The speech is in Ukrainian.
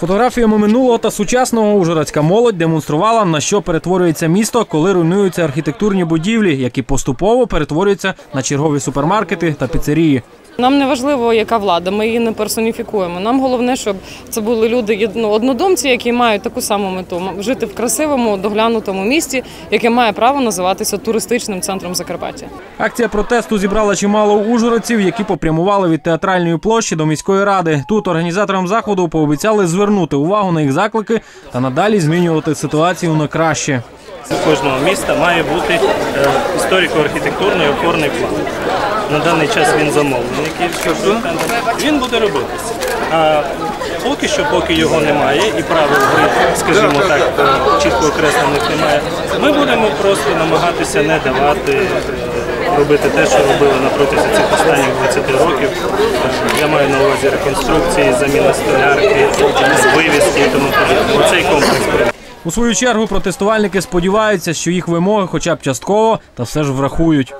Фотографіями минулого та сучасного ужгородська молодь демонструвала, на що перетворюється місто, коли руйнуються архітектурні будівлі, які поступово перетворюються на чергові супермаркети та піцерії. Нам не важливо, яка влада, ми її не персоніфікуємо. Нам головне, щоб це були люди ну, однодумці, які мають таку саму мету жити в красивому, доглянутому місті, яке має право називатися туристичним центром Закарпаття. Акція протесту зібрала чимало ужгородців, які попрямували від театральної площі до міської ради. Тут організаторам заходу пообіцяли звернути увагу на їх заклики та надалі змінювати ситуацію на краще. У кожного міста має бути е, історико-архітектурний опорний план. На даний час він замовлений. Він буде робитися. А поки що, поки його немає, і правил гри, скажімо так, е, чітко окреслених немає, ми будемо просто намагатися не давати е, робити те, що робили на протязі цих останніх 20 років. Я маю на увазі реконструкції, заміна столярки, вивіски і тому подібне. У свою чергу протестувальники сподіваються, що їх вимоги, хоча б частково, та все ж врахують.